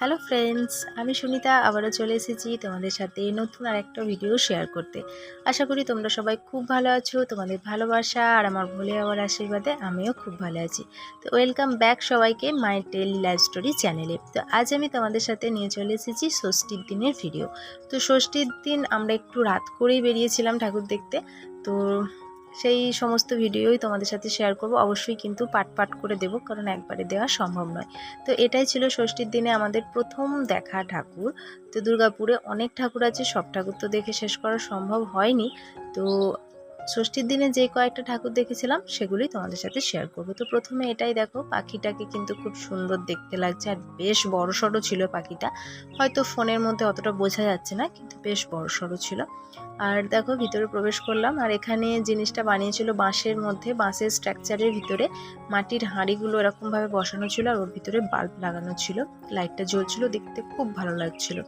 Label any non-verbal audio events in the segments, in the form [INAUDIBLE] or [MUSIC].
Hello friends আমি সুনিতা, আবারও চলে এসেছি তোমাদের সাথে নতুন আর একটা ভিডিও শেয়ার করতে। আশা করি তোমরা সবাই খুব ভালো আছো, তোমাদের ভালোবাসা আর আমার ভুলে যাওয়ার আশীর্বাদে আমিও খুব ভালো আছি। তো ওয়েলকাম ব্যাক সবাইকে মাই টেলি লাইফ স্টোরি চ্যানেলে তো আজ আমি তোমাদের সাথে নিয়ে চলে এসেছি ষষ্ঠীর দিনের ভিডিও তো ষষ্ঠীর দিন আমরা একটু রাত করেই বেরিয়েছিলাম ঠাকুর দেখতে। তো সেই সমস্ত ভিডিওই তোমাদের সাথে শেয়ার করব। অবশ্যই কিন্তু পাট পাট করে দেব, কারণ একবারে দেওয়া সম্ভব নয়। তো এটাই ছিল ষষ্ঠীর দিনে আমাদের প্রথম দেখা ঠাকুর। তো দুর্গাপুরে অনেক ঠাকুর আছে, সব ঠাকুর তো দেখে শেষ করা সম্ভব হয়নি। তো ষষ্ঠীর দিনে যে কয়েকটা ঠাকুর দেখেছিলাম, সেগুলি তোমাদের সাথে শেয়ার করব। তো প্রথমে এটাই দেখো, পাখিটাকে কিন্তু খুব সুন্দর দেখতে লাগছে, আর বেশ বড় সড়ো ছিল পাখিটা। হয়তো ফোনের মধ্যে অতটা বোঝা যাচ্ছে না, কিন্তু বেশ বড় সড়ো ছিল। আর দেখো ভিতরে প্রবেশ করলাম, আর এখানে জিনিসটা বানিয়েছিল বাঁশের মধ্যে, বাঁশের স্ট্রাকচারের ভিতরে মাটির হাঁড়িগুলো এরকমভাবে বসানো ছিল, আর ওর ভিতরে বাল্ব লাগানো ছিল। লাইটটা জ্বলছিল, দেখতে খুব ভালো লাগছিল।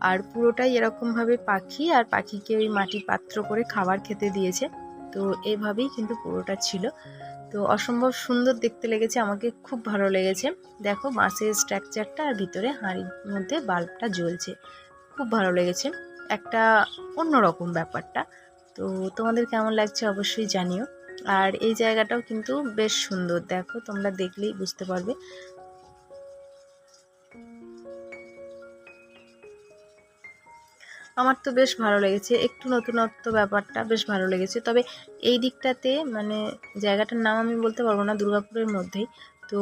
আর পুরোটাই এরকমভাবে পাখি, আর পাখিকে ওই মাটির পাত্র করে খাবার খেতে দিয়েছে। তো এভাবেই কিন্তু পুরোটা ছিল। তো অসম্ভব সুন্দর দেখতে লেগেছে, আমাকে খুব ভালো লেগেছে। দেখো বাঁশের স্ট্রাকচারটা আর ভিতরে হাঁড়ির মধ্যে বাল্বটা জ্বলছে। খুব ভালো লেগেছে। একটা অন্যরকম ব্যাপারটা। তো তোমাদের কেমন লাগছে অবশ্যই জানিও। আর এই জায়গাটাও কিন্তু বেশ সুন্দর, দেখো তোমরা দেখলেই বুঝতে পারবে। আমার তো বেশ ভালো লেগেছে, একটু নতুনত্ব ব্যাপারটা বেশ ভালো লেগেছে। তবে এই দিকটাতে মানে জায়গাটার নাম আমি বলতে পারব না, দুর্গাপুরের মধ্যেই। তো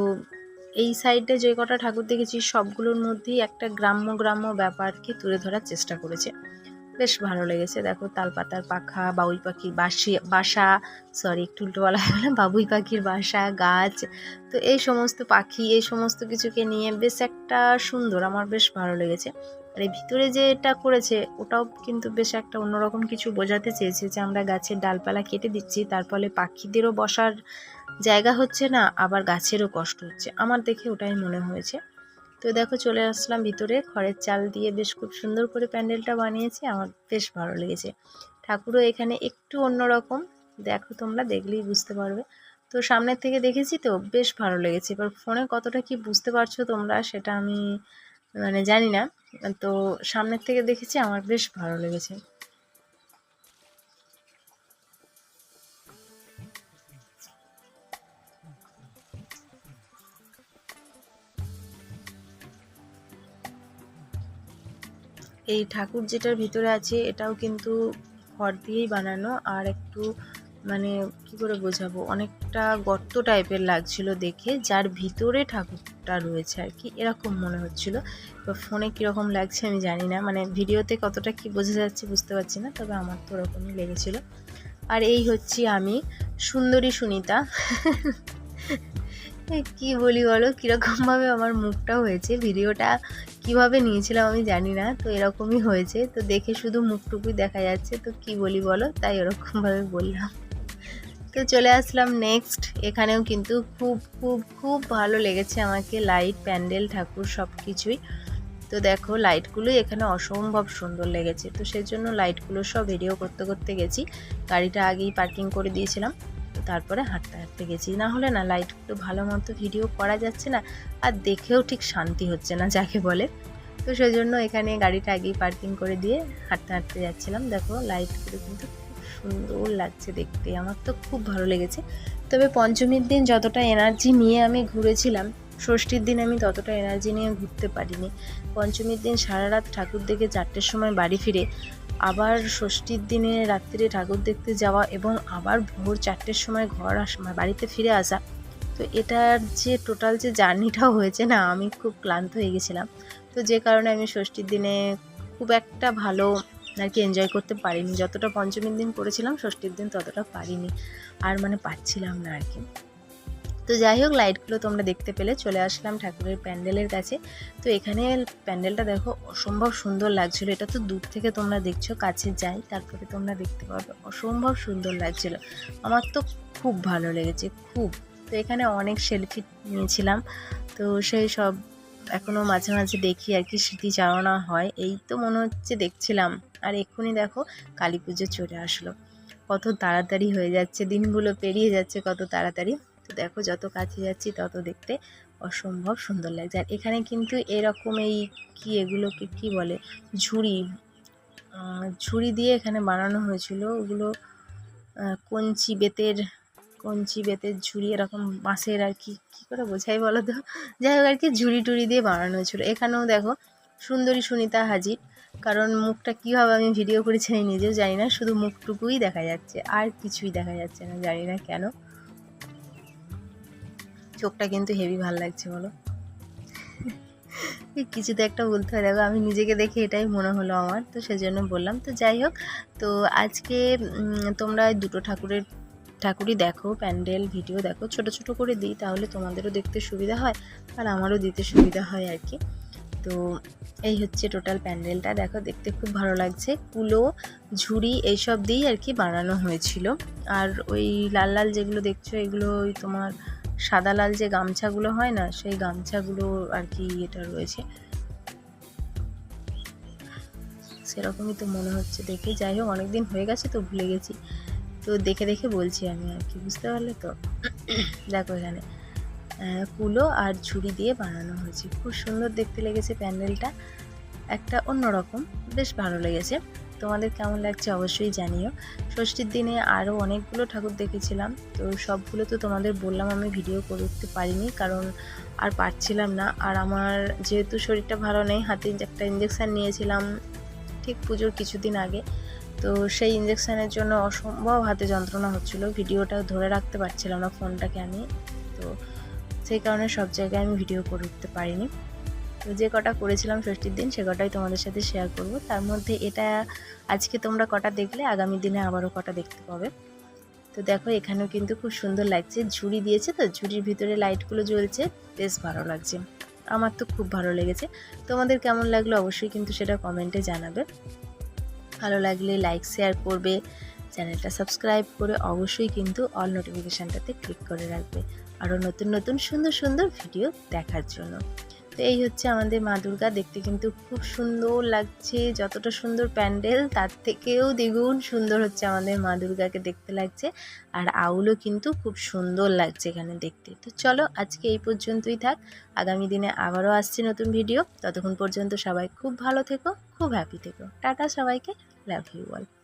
এই সাইডে যে কটা ঠাকুর দেখেছি, সবগুলোর মধ্যেই একটা গ্রাম্য গ্রাম্য ব্যাপারকে তুলে ধরার চেষ্টা করেছে। বেশ ভালো লেগেছে। দেখো, তালপাতার পাখা, বাবুই পাখির বাসি, বাসা সরি একটু উল্টো [LAUGHS] বলা হয় বাবুই পাখির বাসা, গাছ। তো এই সমস্ত পাখি, এই সমস্ত কিছুকে নিয়ে বেশ একটা সুন্দর, আমার বেশ ভালো লেগেছে। আর এই ভিতরে যে এটা করেছে, ওটাও কিন্তু বেশ একটা অন্যরকম কিছু বোঝাতে চেয়েছে যে আমরা গাছের ডালপালা কেটে দিচ্ছি, তার ফলে পাখিদেরও বসার জায়গা হচ্ছে না, আবার গাছেরও কষ্ট হচ্ছে। আমার দেখে ওটাই মনে হয়েছে। তো দেখো, চলে আসলাম ভিতরে। খড়ের চাল দিয়ে বেশ খুব সুন্দর করে প্যান্ডেলটা বানিয়েছি। আমার বেশ ভালো লেগেছে। ঠাকুরও এখানে একটু অন্যরকম। দেখো, তোমরা দেখলেই বুঝতে পারবে। তো সামনের থেকে দেখেছি তো, বেশ ভালো লেগেছে। এবার ফোনে কতটা কি বুঝতে পারছ তোমরা, সেটা আমি মানে জানি না। তো সামনের থেকে দেখেছি, আমার বেশ ভালো লেগেছে। এই ঠাকুর যেটার ভিতরে আছে, এটাও কিন্তু খড় দিয়েই বানানো। আর একটু মানে কি করে বোঝাবো, অনেকটা গর্ত টাইপের লাগছিল দেখে, যার ভিতরে ঠাকুরটা রয়েছে আর কি, এরকম মনে হচ্ছিল। এবার ফোনে কীরকম লাগছে আমি জানি না মানে ভিডিওতে কতটা কি বোঝা যাচ্ছে বুঝতে পারছি না, তবে আমার তো ওরকমই লেগেছিল। আর এই হচ্ছি আমি, সুন্দরী সুনিতা। [LAUGHS] কি বলি বলো, কীরকমভাবে আমার মুখটা হয়েছে, ভিডিওটা কীভাবে নিয়েছিলাম আমি জানি না, তো এরকমই হয়েছে। তো দেখে শুধু মুখটুকুই দেখা যাচ্ছে, তো কি বলি বলো? তাই ওরকমভাবে বললাম। তো চলে আসলাম নেক্সট এখানেও কিন্তু খুব খুব খুব ভালো লেগেছে আমাকে লাইট প্যান্ডেল ঠাকুর সব কিছুই তো দেখো লাইটগুলোই এখানে অসম্ভব সুন্দর লেগেছে। তো সেই জন্য লাইটগুলো সব ভিডিও করতে করতে গেছি। গাড়িটা আগেই পার্কিং করে দিয়েছিলাম। তারপরে হাঁটতে হাঁটতে গেছি। না হলে না লাইটগুলো ভালো মতো ভিডিও করা যাচ্ছে না, আর দেখেও ঠিক শান্তি হচ্ছে না, যাকে বলে। তো সেই জন্য এখানে গাড়িটা আগেই পার্কিং করে দিয়ে হাঁটতে হাঁটতে যাচ্ছিলাম। দেখো লাইটগুলো কিন্তু সুন্দর লাগছে দেখতে। আমার তো খুব ভালো লেগেছে। তবে পঞ্চমীর দিন যতটা এনার্জি নিয়ে আমি ঘুরেছিলাম, ষষ্ঠীর দিন আমি ততটা এনার্জি নিয়ে ঘুরতে পারিনি। পঞ্চমীর দিন সারা রাত ঠাকুর দেখে চারটের সময় বাড়ি ফিরে আবার ষষ্ঠীর দিনে রাত্রে ঠাকুর দেখতে যাওয়া এবং আবার ভোর চারটের সময় ঘর আস বাড়িতে ফিরে আসা। তো এটার যে টোটাল যে জার্নিটাও হয়েছে না, আমি খুব ক্লান্ত হয়ে গেছিলাম। তো যে কারণে আমি ষষ্ঠীর দিনে খুব একটা ভালো আর কি এনজয় করতে পারিনি। যতটা পঞ্চমীর দিন করেছিলাম, ষষ্ঠীর দিন ততটা পারিনি। আর মানে পাচ্ছিলাম না আর কি। তো যাই হোক লাইটগুলো তোমরা দেখতে পেলে। চলে আসলাম ঠাকুরের প্যান্ডেলের কাছে। তো এখানে প্যান্ডেলটা দেখো, অসম্ভব সুন্দর লাগছিল। এটা তো দূর থেকে তোমরা দেখছ, কাছে যাই, তারপরে তোমরা দেখতে পাবে। অসম্ভব সুন্দর লাগছিল। আমার তো খুব ভালো লেগেছে, খুব। তো এখানে অনেক সেলফি নিয়েছিলাম। তো সেই সব এখনও মাঝে মাঝে দেখি আর কি, স্মৃতি স্মৃতিচারণা হয়। এই তো মনে হচ্ছে দেখছিলাম। আর এক্ষুনি দেখো, কালী পুজো চলে আসলো। কত তাড়াতাড়ি হয়ে যাচ্ছে, দিনগুলো পেরিয়ে যাচ্ছে, কত তাড়াতাড়ি। তো দেখো যত কাছে যাচ্ছি তত দেখতে অসম্ভব সুন্দর লাগছে। আর এখানে কিন্তু এরকম এই কী এগুলোকে কি বলে? ঝুড়ি। ঝুড়ি দিয়ে এখানে বানানো হয়েছিল। ওগুলো কঞ্চি বেতের কঞ্চি বেতের ঝুড়ি এরকম বাঁশের আর কি, কী করে বোঝাই বলো তো? যাই হোক আর কি, ঝুড়ি টুড়ি দিয়ে বানানো হয়েছিল। এখানেও দেখো সুন্দরী সুনিতা হাজির। কারণ মুখটা কীভাবে আমি ভিডিও করেছি আমি নিজেও জানি না, শুধু মুখটুকুই দেখা যাচ্ছে। আর কিছুই দেখা যাচ্ছে না, জানি না কেন। চোখটা কিন্তু হেভি ভালো লাগছে বলো। কিছু তো একটা বলতে হয়। দেখো, আমি নিজেকে দেখে এটাই মনে হলো আমার, তো সেজন্য বললাম। তো যাই হোক, তো আজকে তোমরা দুটো ঠাকুরের, ঠাকুরই দেখো, প্যান্ডেল, ভিডিও দেখো। ছোট ছোট করে দিই, তাহলে তোমাদেরও দেখতে সুবিধা হয়, আর আমারও দিতে সুবিধা হয় আর কি। তো এই হচ্ছে টোটাল প্যান্ডেলটা। দেখো, দেখতে খুব ভালো লাগছে। কুলো, ঝুড়ি এইসব দিয়েই আর কি বানানো হয়েছিল। আর ওই লাল লাল যেগুলো দেখছ এগুলো তোমার সাদা লাল যে গামছাগুলো হয় না, সেই গামছাগুলো আর কি এটা রয়েছে। সেরকমই তো মনে হচ্ছে দেখে। যাই হোক, অনেকদিন হয়ে গেছে তো ভুলে গেছি। তো দেখে দেখে বলছি আমি আর কি, বুঝতে পারলে তো? দেখো এখানে। কুলো আর ঝুড়ি দিয়ে বানানো হয়েছে। খুব সুন্দর দেখতে লেগেছে প্যান্ডেলটা। একটা অন্যরকম, বেশ ভালো লেগেছে। তোমাদের কেমন লাগছে অবশ্যই জানিও। ষষ্ঠীর দিনে আরও অনেকগুলো ঠাকুর দেখেছিলাম, তো সবগুলো তো তোমাদের বললাম আমি ভিডিও করতে পারিনি কারণ আর পারছিলাম না। আর আমার যেহেতু শরীরটা ভালো নেই, হাতে একটা ইঞ্জেকশান নিয়েছিলাম ঠিক পুজোর কিছুদিন আগে, তো সেই ইঞ্জেকশানের জন্য অসম্ভব হাতে যন্ত্রণা হচ্ছিল, ভিডিওটা ধরে রাখতে পারছিলাম না ফোনটাকে আমি, তো সেই কারণে সব জায়গায় আমি ভিডিও করে উঠতে পারিনি। যে কটা করেছিলাম ষষ্ঠীর দিন, সে কটাই তোমাদের সাথে শেয়ার করব। তার মধ্যে এটা আজকে তোমরা কটা দেখলে, আগামী দিনে আবারও কটা দেখতে পাবে। তো দেখো, এখানেও কিন্তু খুব সুন্দর লাগছে। ঝুড়ি দিয়েছে তো, ঝুড়ির ভিতরে লাইটগুলো জ্বলছে। বেশ ভালো লাগছে। আমার তো খুব ভালো লেগেছে। তোমাদের কেমন লাগল অবশ্যই কিন্তু সেটা কমেন্টে জানাবে। ভালো লাগলে লাইক শেয়ার করবে। চ্যানেলটা সাবস্ক্রাইব করে অবশ্যই কিন্তু অল নোটিফিকেশানটাতে ক্লিক করে রাখবে। আরও নতুন নতুন, সুন্দর সুন্দর ভিডিও দেখার জন্য। তো এই হচ্ছে আমাদের মা দুর্গা। দেখতে কিন্তু খুব সুন্দর লাগছে। যতটা সুন্দর প্যান্ডেল, তার থেকেও দ্বিগুণ সুন্দর হচ্ছে আমাদের মা দুর্গাকে দেখতে লাগছে। আর আউলও কিন্তু খুব সুন্দর লাগছে এখানে দেখতে। তো চলো আজকে এই পর্যন্তই থাক। আগামী দিনে আবারও আসছে নতুন ভিডিও। ততক্ষণ পর্যন্ত সবাই খুব ভালো থেকো, খুব হ্যাপি থেকো। টাটা সবাইকে। Love you all